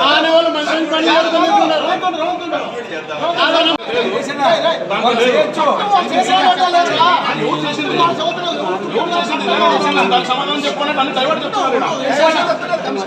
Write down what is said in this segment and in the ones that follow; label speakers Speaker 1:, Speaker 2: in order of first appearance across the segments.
Speaker 1: మానవులు మనుషులు పని
Speaker 2: సమాధానం నన్ను చెప్తున్నారు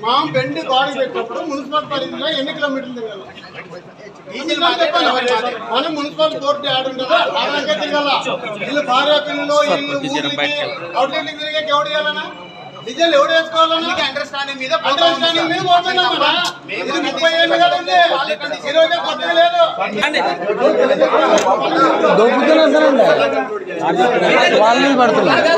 Speaker 1: మా బెండి బాడీ పెట్టినప్పుడు మున్సిపల్ పరిధిలో ఎన్ని కిలోమీటర్లు తిరగాలి మనం మున్సిపల్ కోర్టు ఆడుంటారా ఆడకే తిరగాల వీళ్ళు భార్య పిల్లలు వీళ్ళు ఊరికి అవుట్లెట్కి తిరిగే ఎవడు చేయాలన్నా వేసుకోవాలన్నా
Speaker 3: అండర్స్టాండింగ్ మీద
Speaker 1: అండర్స్టాండింగ్ మీద పోతున్నాం కదా ఇది ముప్పై ఏళ్ళు లేదు
Speaker 4: వాళ్ళని పడుతున్నారు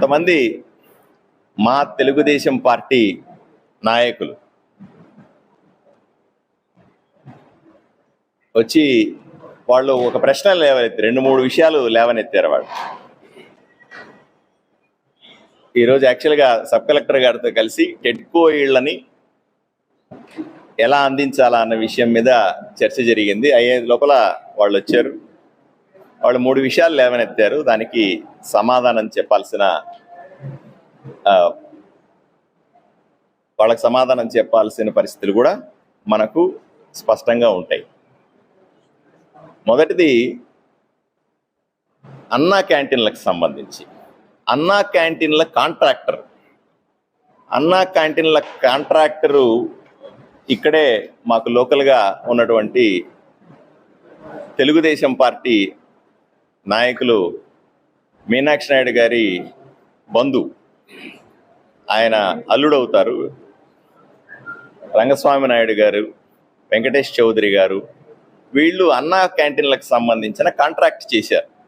Speaker 5: కొంతమంది మా తెలుగుదేశం పార్టీ నాయకులు వచ్చి వాళ్ళు ఒక ప్రశ్న లేవనెత్తారు రెండు మూడు విషయాలు లేవనెత్తారు వాళ్ళు. ఈరోజు యాక్చువల్గా సబ్ కలెక్టర్ గారితో కలిసి టెట్కో ఇళ్ళని ఎలా అందించాలా అన్న విషయం మీద చర్చ జరిగింది. అయ్యే లోపల వాళ్ళు వచ్చారు. వాళ్ళు మూడు విషయాలు లేవనెత్తారు. దానికి సమాధానం చెప్పాల్సిన వాళ్ళకి సమాధానం చెప్పాల్సిన పరిస్థితులు కూడా మనకు స్పష్టంగా ఉంటాయి. మొదటిది అన్నా క్యాంటీన్లకు సంబంధించి. అన్నా క్యాంటీన్ల కాంట్రాక్టర్. అన్నా క్యాంటీన్ల కాంట్రాక్టరు ఇక్కడే మాకు లోకల్గా ఉన్నటువంటి తెలుగుదేశం పార్టీ నాయకులు మీనాక్షి నాయుడు గారి బంధు. ఆయన అల్లుడవుతారు. రంగస్వామి నాయుడు గారు వెంకటేష్ చౌదరి గారు వీళ్ళు అన్నా క్యాంటీన్లకు సంబంధించిన కాంట్రాక్ట్ చేశారు.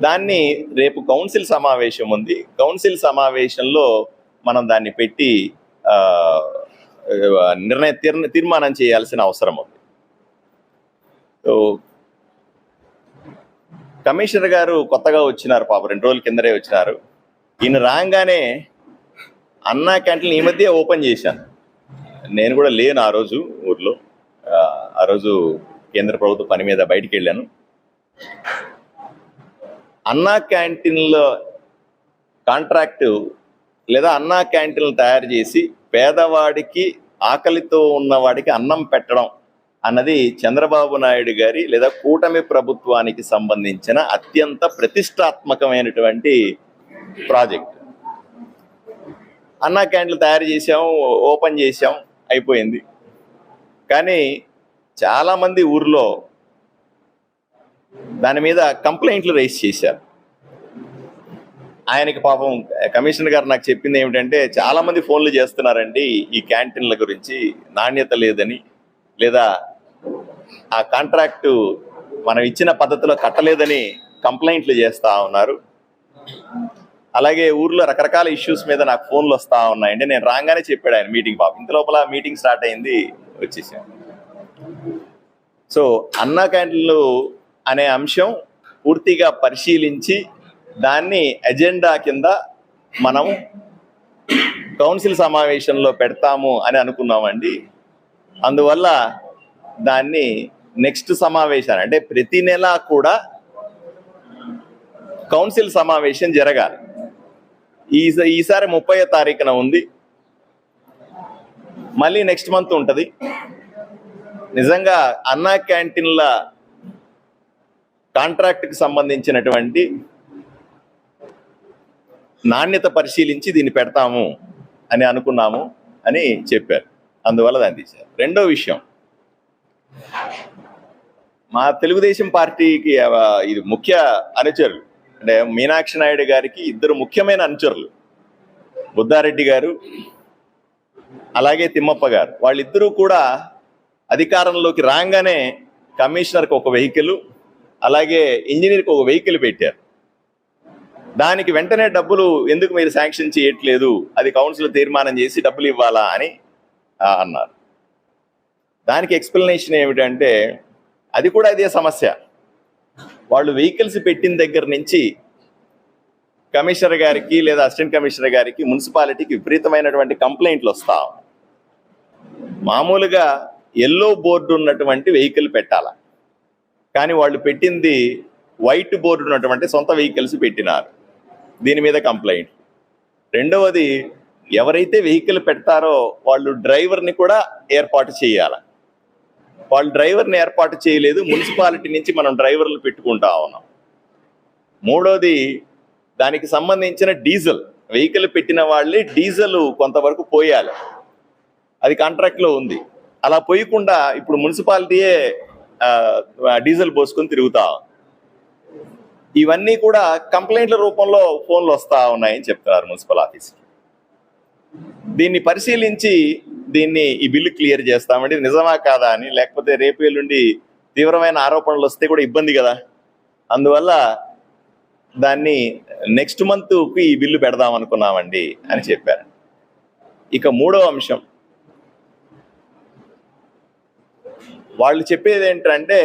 Speaker 5: దాన్ని రేపు కౌన్సిల్ సమావేశం ఉంది. కౌన్సిల్ సమావేశంలో మనం దాన్ని పెట్టి నిర్ణయ తీర్- తీర్మానం చేయాల్సిన అవసరం ఉంది. సో కమిషనర్ గారు కొత్తగా వచ్చినారు పాప రెండు రోజుల కిందరే వచ్చినారు. ఈయన రాగానే అన్నా క్యాంటీన్ ఈ మధ్య ఓపెన్ చేశాను. నేను కూడా లేను ఆ రోజు ఊర్లో. ఆ, రోజు కేంద్ర ప్రభుత్వ పని మీద బయటికి వెళ్ళాను. అన్నా క్యాంటీన్లో కాంట్రాక్టు లేదా అన్నా క్యాంటీన్లు తయారు చేసి పేదవాడికి ఆకలితో ఉన్నవాడికి అన్నం పెట్టడం అన్నది చంద్రబాబు నాయుడు గారి లేదా కూటమి ప్రభుత్వానికి సంబంధించిన అత్యంత ప్రతిష్టాత్మకమైనటువంటి ప్రాజెక్ట్. అన్నా క్యాంటీన్లు తయారు చేసాం ఓపెన్ చేసాం అయిపోయింది. కానీ చాలామంది ఊర్లో దాని మీద కంప్లైంట్లు రైజ్ చేశారు. ఆయనకి పాపం కమిషనర్ గారు నాకు చెప్పింది ఏమిటంటే చాలామంది ఫోన్లు చేస్తున్నారండి ఈ క్యాంటీన్ల గురించి నాణ్యత లేదని లేదా ఆ కాంట్రాక్టు మనం ఇచ్చిన పద్ధతిలో కట్టలేదని కంప్లైంట్లు చేస్తూ ఉన్నారు. అలాగే ఊర్లో రకరకాల ఇష్యూస్ మీద నాకు ఫోన్లు వస్తూ ఉన్నాయండి. నేను రాగానే చెప్పాడు ఆయన మీటింగ్ పాపం ఇంత లోపల మీటింగ్ స్టార్ట్ అయింది వచ్చేసాం. సో అన్నా క్యాంటీన్లు అనే అంశం పూర్తిగా పరిశీలించి దాన్ని ఎజెండా కింద మనం కౌన్సిల్ సమావేశంలో పెడతాము అని అనుకున్నామండి. అందువల్ల దాన్ని నెక్స్ట్ సమావేశాన్ని అంటే ప్రతి నెల కూడా కౌన్సిల్ సమావేశం జరగాలి. ఈ ఈసారి ముప్పై తారీఖున ఉంది. మళ్ళీ నెక్స్ట్ మంత్ ఉంటుంది. నిజంగా అన్నా క్యాంటీన్ల కాంట్రాక్ట్కి సంబంధించినటువంటి నాణ్యత పరిశీలించి దీన్ని పెడతాము అని అనుకున్నాము అని చెప్పారు. అందువల్ల దాన్ని తీశారు. రెండో విషయం. మా తెలుగుదేశం పార్టీకి ఇది ముఖ్య అనుచరులు. అంటే మీనాక్షి నాయుడు గారికి ఇద్దరు ముఖ్యమైన అనుచరులు. బుద్ధారెడ్డి గారు అలాగే తిమ్మప్ప గారు. వాళ్ళిద్దరూ కూడా అధికారంలోకి రాగానే కమిషనర్కి ఒక వెహికల్ అలాగే ఇంజనీర్కి ఒక వెహికల్ పెట్టారు. దానికి వెంటనే డబ్బులు ఎందుకు మీరు శాంక్షన్ చేయట్లేదు? అది కౌన్సిల్ తీర్మానం చేసి డబ్బులు ఇవ్వాలా అని అన్నారు. దానికి ఎక్స్ప్లెనేషన్ ఏమిటంటే అది కూడా ఇదే సమస్య. వాళ్ళు వెహికల్స్ పెట్టిన దగ్గర నుంచి కమిషనర్ గారికి లేదా అసిస్టెంట్ కమిషనర్ గారికి మున్సిపాలిటీకి విపరీతమైనటువంటి కంప్లైంట్లు వస్తా మామూలుగా ఎల్లో బోర్డు ఉన్నటువంటి వెహికల్ పెట్టాల. కానీ వాళ్ళు పెట్టింది వైట్ బోర్డు ఉన్నటువంటి సొంత వెహికల్స్ పెట్టినారు. దీని మీద కంప్లైంట్ రెండవది ఎవరైతే వెహికల్ పెడతారో వాళ్ళు డ్రైవర్ని కూడా ఏర్పాటు చేయాలి. వాళ్ళు డ్రైవర్ని ఏర్పాటు చేయలేదు మున్సిపాలిటీ నుంచి మనం డ్రైవర్లు పెట్టుకుంటా ఉన్నాం. మూడోది దానికి సంబంధించిన డీజిల్ వెహికల్ పెట్టిన వాళ్ళే డీజిల్ కొంతవరకు పోయాలి. అది కాంట్రాక్ట్లో ఉంది. అలా పోయకుండా ఇప్పుడు మున్సిపాలిటీయే డీజిల్ పోసుకొని తిరుగుతా ఇవన్నీ కూడా కంప్లైంట్ల రూపంలో ఫోన్లు వస్తూ ఉన్నాయని చెప్తున్నారు మున్సిపల్ ఆఫీస్కి. దీన్ని పరిశీలించి దీన్ని ఈ బిల్లు క్లియర్ చేస్తామండి. నిజమా కాదా అని లేకపోతే రేపు ఎల్లుండి తీవ్రమైన ఆరోపణలు వస్తే కూడా ఇబ్బంది కదా. అందువల్ల దాన్ని నెక్స్ట్ మంత్కి ఈ బిల్లు పెడదాం అనుకున్నామండి అని చెప్పారు. ఇక మూడో అంశం. వాళ్ళు చెప్పేది ఏంటంటే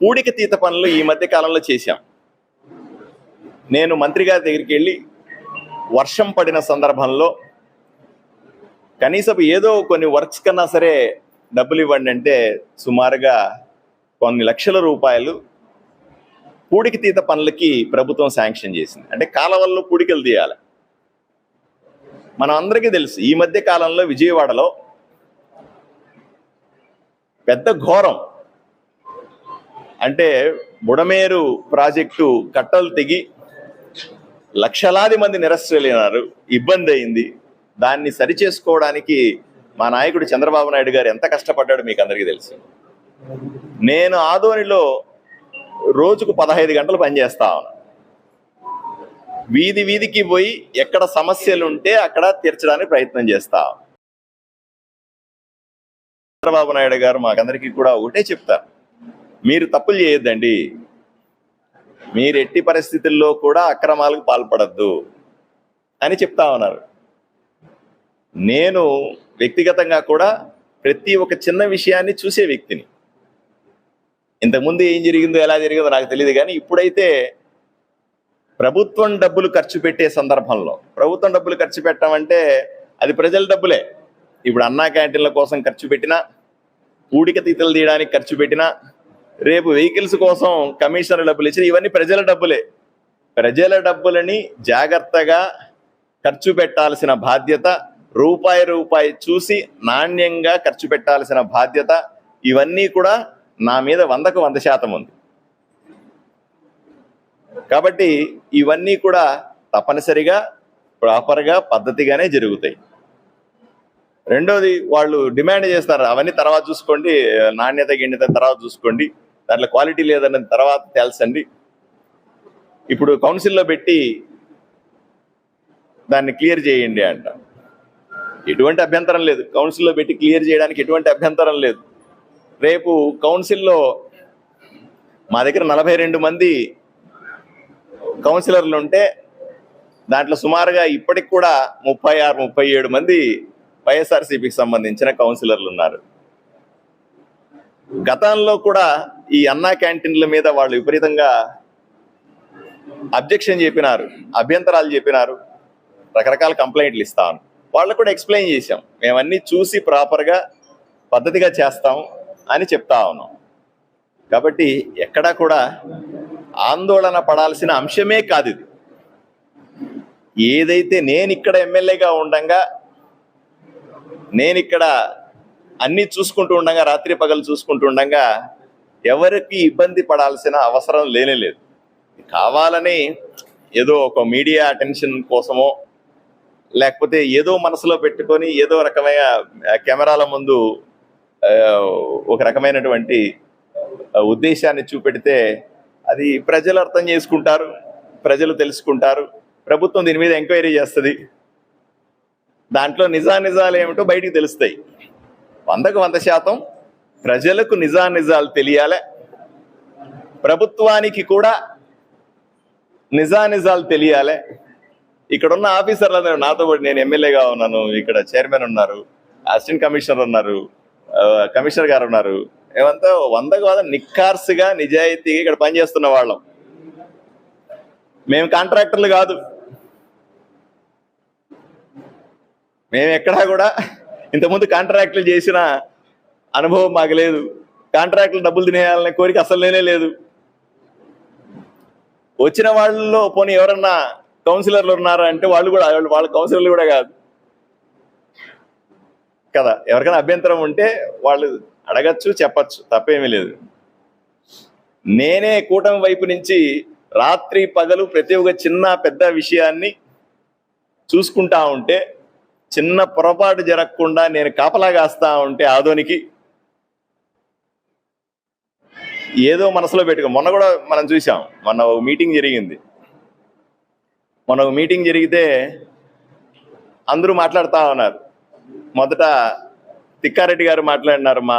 Speaker 5: పూడిక తీత పనులు ఈ మధ్య కాలంలో చేశాం. నేను మంత్రి గారి దగ్గరికి వెళ్ళి వర్షం పడిన సందర్భంలో కనీసం ఏదో కొన్ని వర్క్స్ కన్నా సరే డబ్బులు ఇవ్వండి అంటే సుమారుగా కొన్ని లక్షల రూపాయలు పూడికి తీత పనులకి ప్రభుత్వం శాంక్షన్ చేసింది. అంటే కాలవల్లో పూడికలు తీయాలి. మనం అందరికీ తెలుసు ఈ మధ్య కాలంలో విజయవాడలో పెద్ద ఘోరం. అంటే బుడమేరు ప్రాజెక్టు కట్టలు తెగి లక్షలాది మంది నిరస్త్రలేనారు. ఇబ్బంది అయింది. దాన్ని సరిచేసుకోవడానికి మా నాయకుడు చంద్రబాబు నాయుడు గారు ఎంత కష్టపడ్డాడో మీకు అందరికీ తెలుసు. నేను ఆదోనిలో రోజుకు పదహైదు గంటలు పనిచేస్తా ఉన్నా. వీధి వీధికి పోయి ఎక్కడ సమస్యలు ఉంటే అక్కడ తీర్చడానికి ప్రయత్నం చేస్తా చంద్రబాబు నాయుడు గారు మాకందరికీ కూడా ఒకటే చెప్తారు మీరు తప్పులు చేయొద్దండి. మీరు ఎట్టి పరిస్థితుల్లో కూడా అక్రమాలకు పాల్పడద్దు అని చెప్తా ఉన్నారు. నేను వ్యక్తిగతంగా కూడా ప్రతి ఒక్క చిన్న విషయాన్ని చూసే వ్యక్తిని. ఇంతకుముందు ఏం జరిగిందో ఎలా జరిగిందో నాకు తెలియదు కానీ ఇప్పుడైతే ప్రభుత్వం డబ్బులు ఖర్చు పెట్టే సందర్భంలో ప్రభుత్వం డబ్బులు ఖర్చు పెట్టమంటే అది ప్రజల డబ్బులే. ఇప్పుడు అన్నా క్యాంటీన్ల కోసం ఖర్చు పెట్టినా ఊడిక తీతలు తీయడానికి ఖర్చు పెట్టినా రేపు వెహికల్స్ కోసం కమిషనర్ డబ్బులు ఇచ్చిన ఇవన్నీ ప్రజల డబ్బులే. ప్రజల డబ్బులని జాగ్రత్తగా ఖర్చు పెట్టాల్సిన బాధ్యత రూపాయి రూపాయి చూసి నాణ్యంగా ఖర్చు పెట్టాల్సిన బాధ్యత ఇవన్నీ కూడా నా మీద వందకు వంద శాతం ఉంది. కాబట్టి ఇవన్నీ కూడా తప్పనిసరిగా ప్రాపర్గా పద్ధతిగానే జరుగుతాయి. రెండోది వాళ్ళు డిమాండ్ చేస్తారు అవన్నీ తర్వాత చూసుకోండి నాణ్యత గిణ్యత తర్వాత చూసుకోండి దాంట్లో క్వాలిటీ లేదన్నది తర్వాత తెలుసండి ఇప్పుడు కౌన్సిల్లో పెట్టి దాన్ని క్లియర్ చేయండి అంట. ఎటువంటి అభ్యంతరం లేదు. కౌన్సిల్లో పెట్టి క్లియర్ చేయడానికి ఎటువంటి అభ్యంతరం లేదు. రేపు కౌన్సిల్లో మా దగ్గర నలభై రెండు మంది కౌన్సిలర్లు ఉంటే దాంట్లో సుమారుగా ఇప్పటికి కూడా ముప్పై ఆరు ముప్పై ఏడు మంది వైఎస్ఆర్సీపీకి సంబంధించిన కౌన్సిలర్లు ఉన్నారు. గతంలో కూడా ఈ అన్నా క్యాంటీన్ల మీద వాళ్ళు విపరీతంగా అబ్జెక్షన్ చెప్పినారు అభ్యంతరాలు చెప్పినారు రకరకాల కంప్లైంట్లు ఇస్తాను వాళ్ళకు కూడా ఎక్స్ప్లెయిన్ చేశాం. మేమన్నీ చూసి ప్రాపర్గా పద్ధతిగా చేస్తాం అని చెప్తా ఉన్నాం. కాబట్టి ఎక్కడా కూడా ఆందోళన పడాల్సిన అంశమే కాదు ఇది. ఏదైతే నేను ఇక్కడ ఎమ్మెల్యేగా ఉండగా నేను ఇక్కడ చూసుకుంటూ ఉండగా రాత్రి పగలు చూసుకుంటూ ఉండగా ఎవరికి ఇబ్బంది పడాల్సిన అవసరం లేనే లేదు. కావాలని ఏదో ఒక మీడియా అటెన్షన్ కోసమో లేకపోతే ఏదో మనసులో పెట్టుకొని ఏదో రకమైన కెమెరాల ముందు ఒక రకమైనటువంటి ఉద్దేశాన్ని చూపెడితే అది ప్రజలు అర్థం చేసుకుంటారు ప్రజలు తెలుసుకుంటారు ప్రభుత్వం దీని మీద ఎంక్వైరీ చేస్తుంది. దాంట్లో నిజానిజాలు ఏమిటో బయటికి తెలుస్తాయి. వందకు వంద శాతం ప్రజలకు నిజానిజాలు తెలియాలి. ప్రభుత్వానికి కూడా నిజానిజాలు తెలియాలి. ఇక్కడ ఉన్న ఆఫీసర్లందరూ నాతో పాటు నేను ఎమ్మెల్యేగా ఉన్నాను ఇక్కడ చైర్మన్ ఉన్నారు అసిస్టెంట్ కమిషనర్ ఉన్నారు కమిషనర్ గారు ఉన్నారు. ఏమంతా వందకు వంద నిక్కార్సుగా నిజాయితీగా ఇక్కడ పనిచేస్తున్న వాళ్ళం. మేము కాంట్రాక్టర్లు కాదు. మేము ఎక్కడా కూడా ఇంతకుముందు కాంట్రాక్టులు చేసిన అనుభవం మాకు లేదు. కాంట్రాక్టులు డబ్బులు తినేయాలనే కోరిక అసలు లేనే లేదు. వచ్చిన వాళ్ళలో పోనీ ఎవరన్నా కౌన్సిలర్లు ఉన్నారా అంటే వాళ్ళు కూడా వాళ్ళు వాళ్ళ కౌన్సిలర్లు కూడా కాదు. కదా ఎవరికైనా అభ్యంతరం ఉంటే వాళ్ళు అడగచ్చు చెప్పచ్చు తప్పేమీ లేదు. నేనే కూటమి వైపు నుంచి రాత్రి పగలు ప్రతి ఒక్క చిన్న పెద్ద విషయాన్ని చూసుకుంటా ఉంటే చిన్న పొరపాటు జరగకుండా నేను కాపలా కాస్తా ఉంటే ఆదోనికి ఏదో మనసులో పెట్టుకో. మొన్న కూడా మనం చూసాం మొన్న ఒక మీటింగ్ జరిగింది. మొన్న ఒక మీటింగ్ జరిగితే అందరూ మాట్లాడుతూ ఉన్నారు. మొదట తిక్కారెడ్డి గారు మాట్లాడినారు మా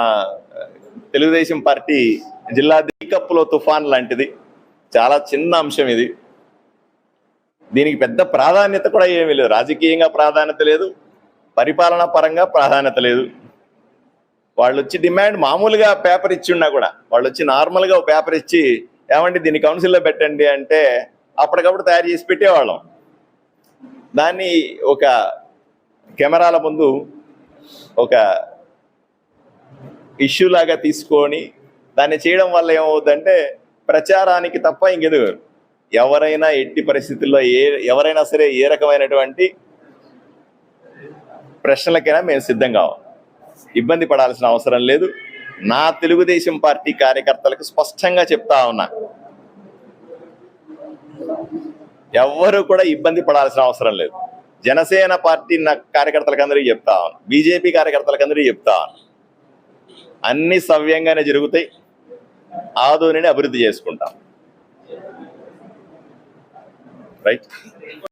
Speaker 5: తెలుగుదేశం పార్టీ జిల్లా దీకప్పులో తుఫాన్ లాంటిది. చాలా చిన్న అంశం ఇది. దీనికి పెద్ద ప్రాధాన్యత కూడా ఏమీ లేదు. రాజకీయంగా ప్రాధాన్యత లేదు. పరిపాలనా పరంగా ప్రాధాన్యత లేదు. వాళ్ళు వచ్చి డిమాండ్ మామూలుగా పేపర్ ఇచ్చి ఉన్నా కూడా వాళ్ళు వచ్చి నార్మల్గా ఒక పేపర్ ఇచ్చి ఏమంటే దీన్ని కౌన్సిల్లో పెట్టండి అంటే అప్పటికప్పుడు తయారు చేసి పెట్టేవాళ్ళం. దాన్ని ఒక కెమెరాల ముందు ఒక ఇష్యూ లాగా తీసుకొని దాన్ని చేయడం వల్ల ఏమవుతుందంటే ప్రచారానికి తప్ప ఇంకెదుగురు. ఎవరైనా ఎట్టి పరిస్థితుల్లో ఏ ఎవరైనా సరే ఏ రకమైనటువంటి ప్రశ్నలకైనా మేము సిద్ధం కావాలి ఇబ్బంది పడాల్సిన అవసరం లేదు. నా తెలుగుదేశం పార్టీ కార్యకర్తలకు స్పష్టంగా చెప్తా ఉన్నా. ఎవ్వరూ కూడా ఇబ్బంది పడాల్సిన అవసరం లేదు. జనసేన పార్టీ నా కార్యకర్తలకు అందరికీ చెప్తా ఉన్నాను బీజేపీ కార్యకర్తలకు అందరికీ చెప్తా అన్ని సవ్యంగానే జరుగుతాయి. ఆదోనిని అభివృద్ధి చేసుకుంటాం. రైట్